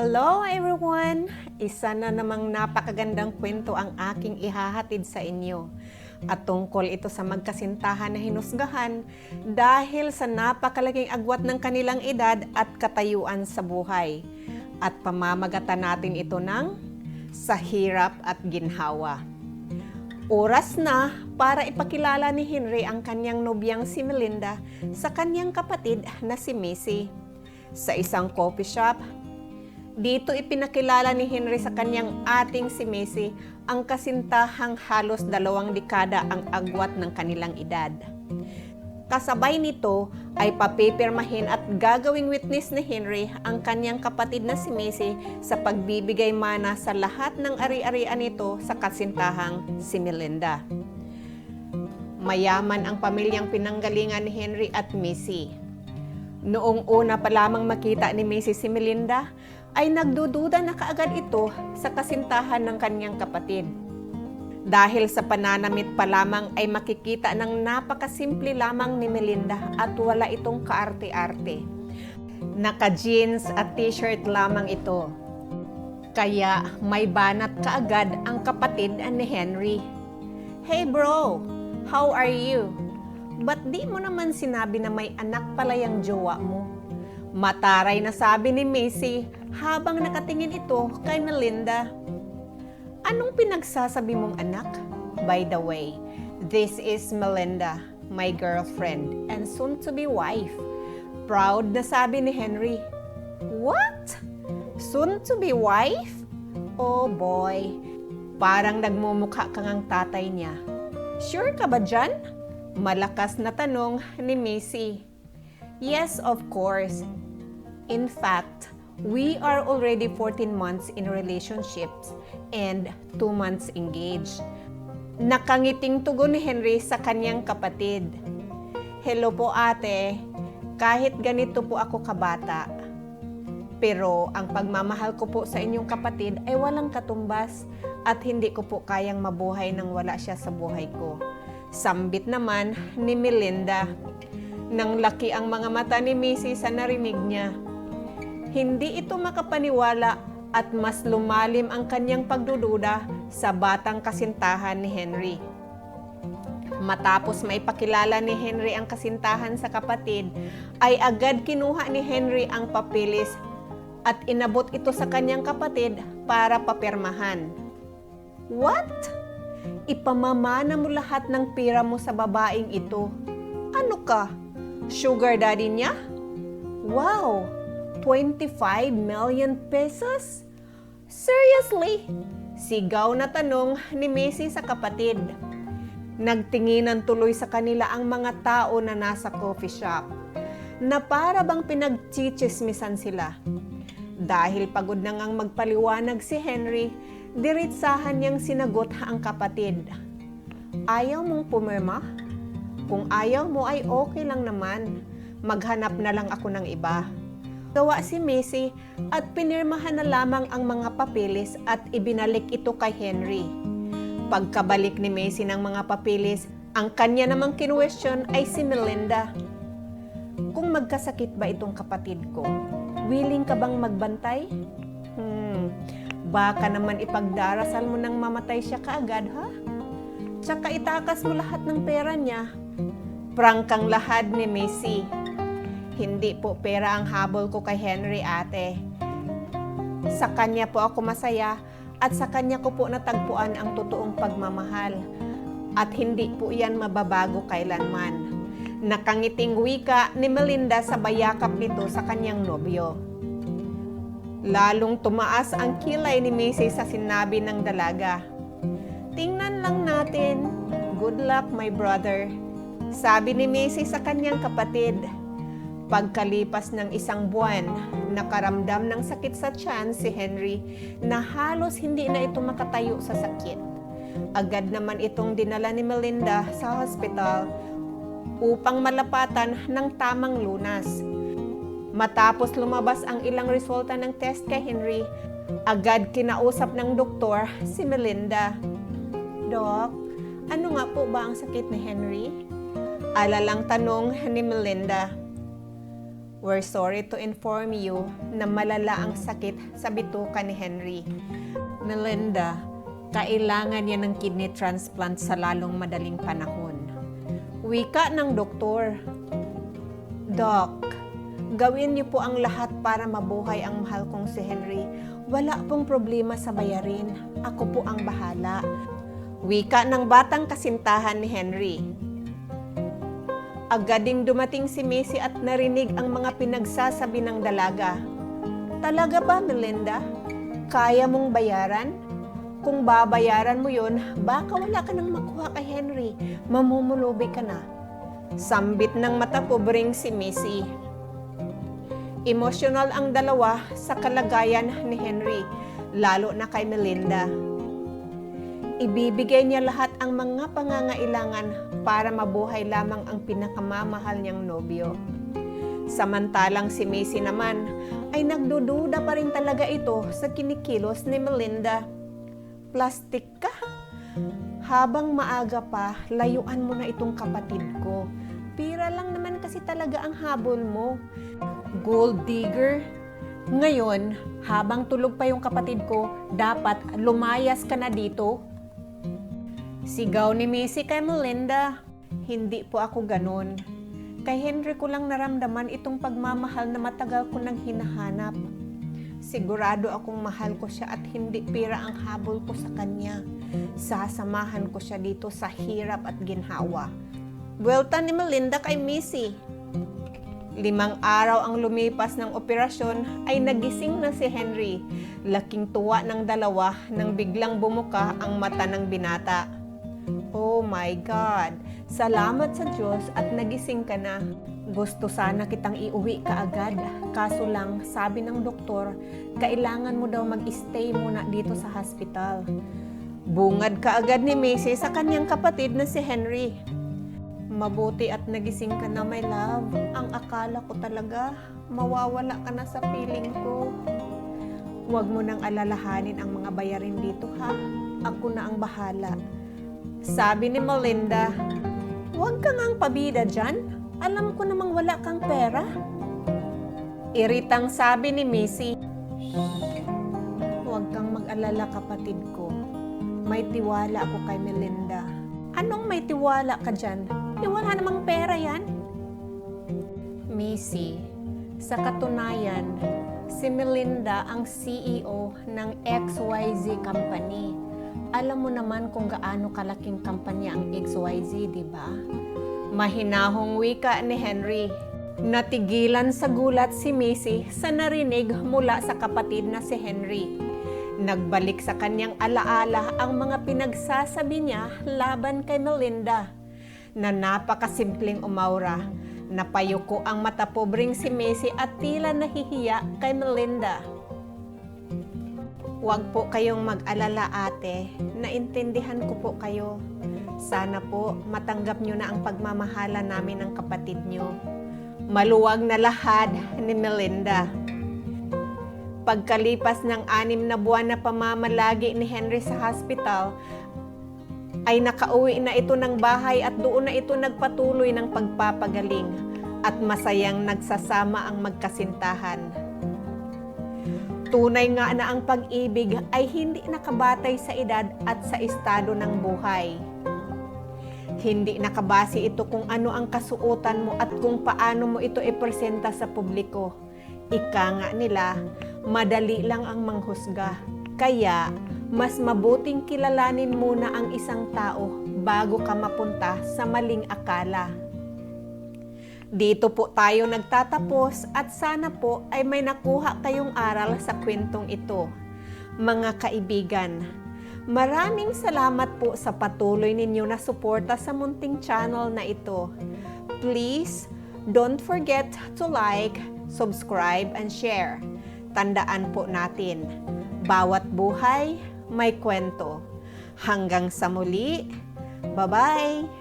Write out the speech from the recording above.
Hello everyone! Isa na namang napakagandang kwento ang aking ihahatid sa inyo. At tungkol ito sa magkasintahan na hinusgahan dahil sa napakalaking agwat ng kanilang edad at katayuan sa buhay. At pamamagatan natin ito ng sa hirap at ginhawa. Oras na para ipakilala ni Henry ang kanyang nobyang si Melinda sa kanyang kapatid na si Missy. Sa isang coffee shop, dito ipinakilala ni Henry sa kanyang ating si Missy ang kasintahang halos dalawang dekada ang agwat ng kanilang edad. Kasabay nito ay papipirmahin at gagawing witness ni Henry ang kanyang kapatid na si Missy sa pagbibigay mana sa lahat ng ari-arian nito sa kasintahang si Melinda. Mayaman ang pamilyang pinanggalingan ni Henry at Missy. Noong una pa lamang makita ni Missy si Melinda, ay nagdududa na kaagad ito sa kasintahan ng kanyang kapatid. Dahil sa pananamit pa lamang ay makikita ng napakasimple lamang ni Melinda at wala itong kaarte-arte. Naka-jeans at t-shirt lamang ito. Kaya may banat kaagad ang kapatid ni Henry. Hey bro, how are you? Ba't di mo naman sinabi na may anak pala yung jowa mo? Mataray na sabi ni Macy habang nakatingin ito kay Melinda. Anong pinagsasabi mong anak? By the way, this is Melinda, my girlfriend and soon-to-be wife. Proud na sabi ni Henry. What? Soon-to-be wife? Oh boy, parang nagmumukha kang ang tatay niya. Sure ka ba dyan? Malakas na tanong ni Missy. Yes, of course. In fact, we are already 14 months in relationships and 2 months engaged. Nakangiting tugon ni Henry sa kanyang kapatid. Hello po ate, kahit ganito po ako kabata. Pero ang pagmamahal ko po sa inyong kapatid ay walang katumbas at hindi ko po kayang mabuhay nang wala siya sa buhay ko. Sambit naman ni Melinda. Nang laki ang mga mata ni Missy sa narinig niya. Hindi ito makapaniwala at mas lumalim ang kanyang pagdududa sa batang kasintahan ni Henry. Matapos maipakilala ni Henry ang kasintahan sa kapatid, ay agad kinuha ni Henry ang papilis at inabot ito sa kanyang kapatid para papirmahan. What? Ipamamana mo lahat ng pira mo sa babaeng ito. Ano ka? Sugar daddy niya? Wow! 25 million pesos? Seriously? Sigaw na tanong ni Macy sa kapatid. Nagtinginan tuloy sa kanila ang mga tao na nasa coffee shop na para bang pinagchichismisan sila. Dahil pagod na ngang magpaliwanag si Henry, diritsahan niyang sinagot ang kapatid. Ayaw mong pumirma? Kung ayaw mo ay okay lang naman. Maghanap na lang ako ng iba. Gawa si Macy at pinirmahan na lamang ang mga papeles at ibinalik ito kay Henry. Pagkabalik ni Macy ng mga papeles, ang kanya namang kinwestiyon ay si Melinda. Kung magkasakit ba itong kapatid ko, willing ka bang magbantay? Hmm, baka naman ipagdarasal mo nang mamatay siya kaagad, ha? Tsaka itakas mo lahat ng pera niya. Prangkang lahad ni Macy. Hindi po pera ang habol ko kay Henry ate. Sa kanya po ako masaya at sa kanya ko po natagpuan ang totoong pagmamahal. At hindi po yan mababago kailanman. Nakangiting wika ni Melinda sa bayakap nito sa kanyang nobyo. Lalong tumaas ang kilay ni Macy sa sinabi ng dalaga. Tingnan lang natin. Good luck, my brother. Sabi ni Macy sa kanyang kapatid. Pagkalipas ng isang buwan, nakaramdam ng sakit sa tiyan si Henry na halos hindi na ito makatayo sa sakit. Agad naman itong dinala ni Melinda sa hospital upang malapatan ng tamang lunas. Matapos lumabas ang ilang resulta ng test kay Henry, agad kinausap ng doktor si Melinda. Dok, ano nga po ba ang sakit ni Henry? Alalang tanong ni Melinda. We're sorry to inform you na malala ang sakit sa bituka ni Henry. Melinda, kailangan niya ng kidney transplant sa lalong madaling panahon. Wika ng doktor. Doc, gawin niyo po ang lahat para mabuhay ang mahal kong si Henry. Wala pong problema sa bayarin. Ako po ang bahala. Wika ng batang kasintahan ni Henry. Agading dumating si Macy at narinig ang mga pinagsasabi ng dalaga. Talaga ba, Melinda? Kaya mong bayaran? Kung babayaran mo yun, baka wala ka nang makuha kay Henry. Mamumulubi ka na. Sambit ng mata pobring si Missy. Emosyonal ang dalawa sa kalagayan ni Henry, lalo na kay Melinda. Ibibigay niya lahat ang mga pangangailangan para mabuhay lamang ang pinakamamahal niyang nobyo. Samantalang si Macy naman ay nagdududa pa rin talaga ito sa kinikilos ni Melinda. Plastik ka? Habang maaga pa, layuan mo na itong kapatid ko. Pira lang naman kasi talaga ang habol mo. Gold digger? Ngayon, habang tulog pa yung kapatid ko, dapat lumayas ka na dito. Sigaw ni Missy kay Melinda. Hindi po ako ganun. Kay Henry ko lang naramdaman itong pagmamahal na matagal ko nang hinahanap. Sigurado akong mahal ko siya at hindi pira ang habol ko sa kanya. Sasamahan ko siya dito sa hirap at ginhawa. Buwelta ni Melinda kay Missy. Limang araw ang lumipas ng operasyon ay nagising na si Henry. Laking tuwa ng dalawa nang biglang bumuka ang mata ng binata. Oh my God! Salamat sa Diyos at nagising ka na. Gusto sana kitang iuwi ka agad. Kaso lang, sabi ng doktor, kailangan mo daw mag-stay muna dito sa hospital. Bungad ka agad ni Macy sa kanyang kapatid na si Henry. Mabuti at nagising ka na, my love. Ang akala ko talaga, mawawala ka na sa piling ko. Huwag mo nang alalahanin ang mga bayarin dito, ha? Ako na ang bahala. Sabi ni Melinda, Huwag ka ngang pabida dyan. Alam ko namang wala kang pera. Iritang sabi ni Missy, Huwag kang mag-alala kapatid ko. May tiwala ako kay Melinda. Anong may tiwala ka dyan? Eh, wala namang pera yan. Missy, sa katunayan, si Melinda ang CEO ng XYZ Company. Alam mo naman kung gaano kalaking kampanya ang XYZ, di ba? Mahinahong wika ni Henry. Natigilan sa gulat si Missy sa narinig mula sa kapatid na si Henry. Nagbalik sa kanyang alaala ang mga pinagsasabi niya laban kay Melinda na napakasimpleng umaura. Napayuko ang mata pobring si Missy at tila nahihiya kay Melinda. Huwag po kayong mag-alala ate, naintindihan ko po kayo. Sana po matanggap nyo na ang pagmamahala namin ng kapatid nyo. Maluwag na lahad ni Melinda. Pagkalipas ng anim na buwan na pamamalagi ni Henry sa hospital, ay nakauwi na ito ng bahay at doon na ito nagpatuloy ng pagpapagaling at masayang nagsasama ang magkasintahan. Tunay nga na ang pag-ibig ay hindi nakabatay sa edad at sa estado ng buhay. Hindi nakabase ito kung ano ang kasuotan mo at kung paano mo ito ipresenta sa publiko. Ika nga nila, madali lang ang manghusga. Kaya, mas mabuting kilalanin muna ang isang tao bago ka mapunta sa maling akala. Dito po tayo nagtatapos at sana po ay may nakuha kayong aral sa kwentong ito. Mga kaibigan, maraming salamat po sa patuloy ninyo na suporta sa munting channel na ito. Please, don't forget to like, subscribe, and share. Tandaan po natin, bawat buhay may kwento. Hanggang sa muli, bye-bye!